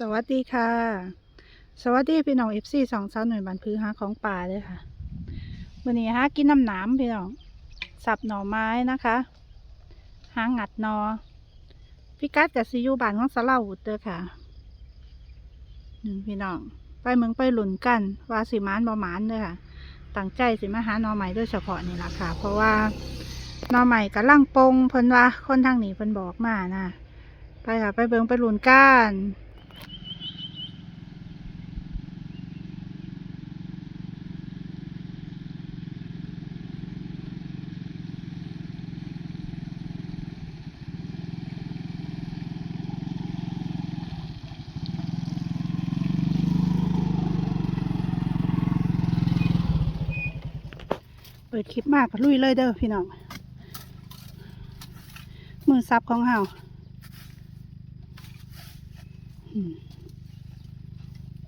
สวัสดีค่ะ สวัสดีพี่น้องเอฟซีสองสาวหน่วยบันพื้หาของป่าเลยค่ะวันนี้ฮะกินน้ำหนามพี่น้องสับหน่อไม้นะคะหางัดนอพี่กัดกับซีอยูบานของสลาหุดเด้อค่ะหนึ่งพี่น้องไปเมืองไปหลุนกันว่าสิมานบ่หมานเด้อค่ะตั้งใจสิมาหาหน่อใหม่โดยเฉพาะนี่แหละค่ะ เพราะว่าหน่อใหม่กับล่างปงเพิ่นว่าคนทางนี้เพิ่นบอกมานะไปค่ะไปเบิงไปหลุนก้าน ปิดคลิปมากก็ลุยเลยเด้อพี่น้อง มือซับของเฮา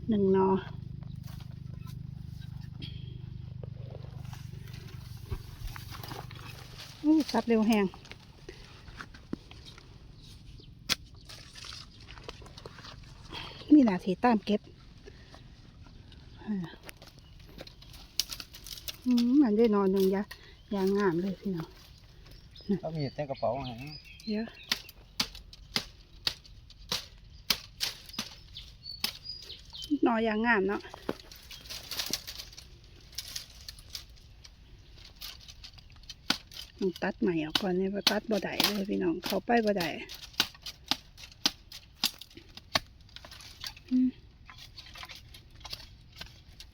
หนึ่งนอซับเร็วแหงมีหน้าที่ตามเก็บ มมันได้นอนหนึ่งยะยางงามเลยพี่น้องก็มีแต่กระเป๋าหางเยอะหนอยางงามเนาะต้องตัดใหม่ออกก่อนเนี่ยเพราะตัดบ่ได้เลยพี่น้องเขาไปบ่ได้อืม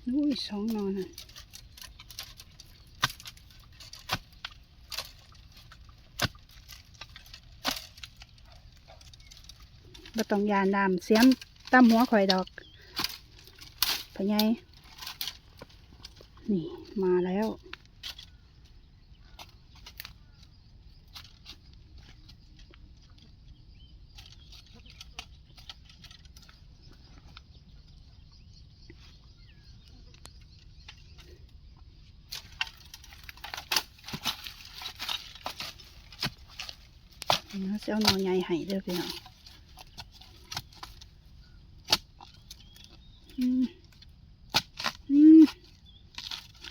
อุ้ยสองหนอนะ บ่ต้องยานดามเสียมตามหัวข่อยดอกพะไงนี่มาแล้วเนาะเสี้ยวนอใหญ่ให้เด้อพี่น้องอืมอืม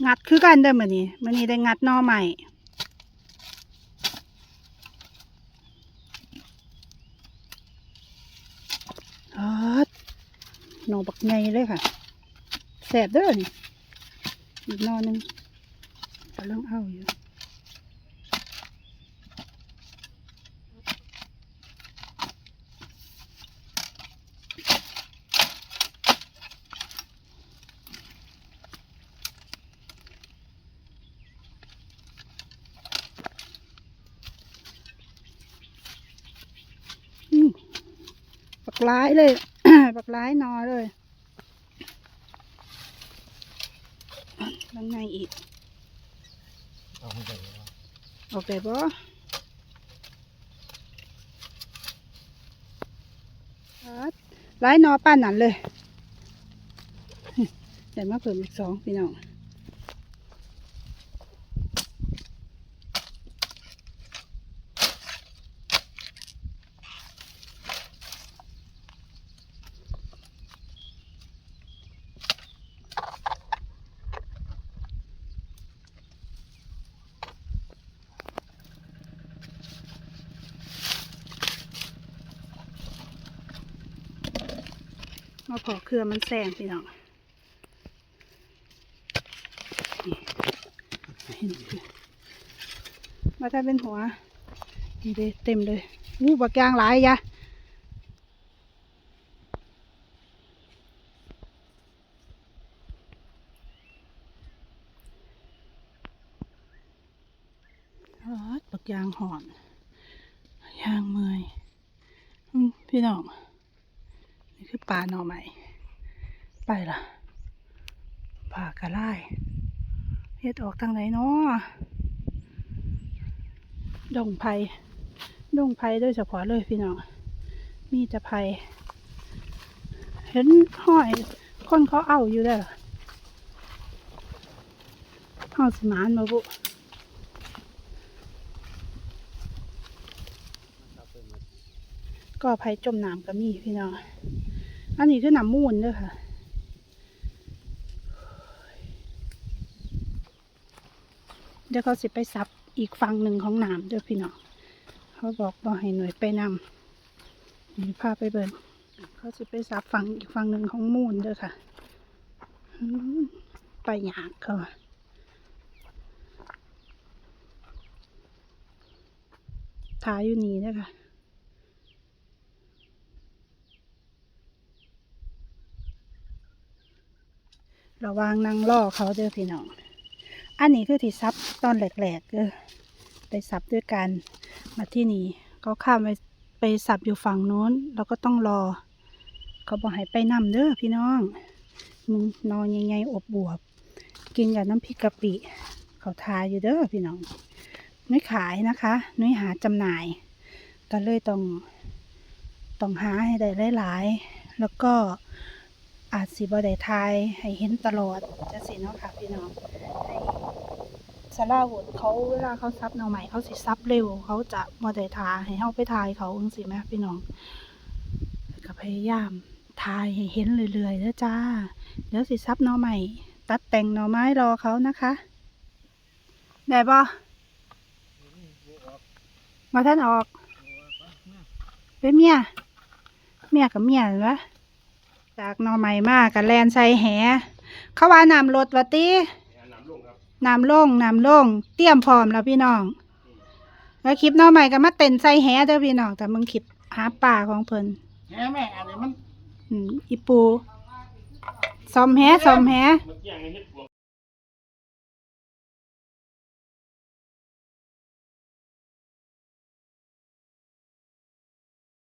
งัดคือกันเด้อมื้อนี้มื้อนี้ได้งัดนอใหม่ออดหนอบักใหญ่เลยค่ะแสบเด้อนี่อีกนอหนึงกำลังเอาอยู่ ร้ายเลยปักร้ายนอเลยข้างในอีกเอาไปเลยโอเคปะร้ายนอป้านนั่นเลยเดี๋ยวมาเพิ่มอีกสองพี่น้อง มาขอเครือมันแซงพี่น้องมาถ้าเป็นหัวนี่เลยเต็มเลยอู้บักยางหลายยะบักยางหอนยางเมยอืมพี่น้อง ปลาหน่อใหม่ ไปละปลากระไล่เฮ็ดออกทางไหนเนาะดงไผ่ดงไผ่โดยเฉพาะเลยพี่น้อง มีแต่ไผ่เห็นห้อยคนเขาเอาอยู่ได้อเหรอห้าสมานมาบุก็ไผ่จมน้ำก็มีพี่น้อง อันนี้คือน้ำมูลด้วยค่ะเดี๋ยวเขาสิไปซับอีกฝั่งหนึ่งของน้ำด้วยพี่น้องเขาบอกบอกให้หน่วยไปนำนี่พาไปเบิ่งเขาสิไปซับฝั่งอีกฝั่งหนึ่งของมูลด้วยค่ะไปยากเขาอะทายอยู่นี่ด้วยค่ะ ระวางนั่งล่อเขาเด้อพี่น้อง อันนี้คือที่ซับตอนแหลกๆเด้อไปซับด้วยกันมาที่นี่เขาข้ามไปไปซับอยู่ฝั่งโน้นเราก็ต้องรอ เขาบอกให้ไปนำเด้อพี่น้อง มึงนอนยังไงอบบวบ กินกับน้ำพริกกะปิ เขาทายอยู่เด้อพี่น้องนุ้ยขายนะคะนุ้ยหาจำหน่าย ก็เลยต้องต้องหาให้ได้หลายๆ แล้วก็ อาจสิบ่ได้ทายให้เห็นตลอดจะสิเนาะค่ะพี่น้องให้สาราวุธเขาเวลาเขาซับหน่อใหม่เขาสิซับเร็ว เขาจะบ่ได้ทาให้เฮาไปทายเขาจังซี่แหมพี่น้องก็พยายามทายให้เห็นเรื่อยๆเด้อจ้า เดี๋ยวสิซับหน่อใหม่ตัดแต่งหน่อไม้รอเขานะคะ ได้บ่มาท่านออก เป็นเมีย เมียกับเมียเห็นปะ จากหนอใหม่มากกับแลนใส่แห เขาว่าน้ำลดวะติน้ำลงน้ำลงเตรียมพร้อมแล้วพี่น้อง แล้วคลิปหนอใหม่ก็มาเต้นใส่แหเด้อพี่น้องแต่มึงคลิปหาป่าของเพิ่นแหแม่อันนี้มันอืมอีปูซอมแหซอมแห เมื่อกี้ยังเฮ็ด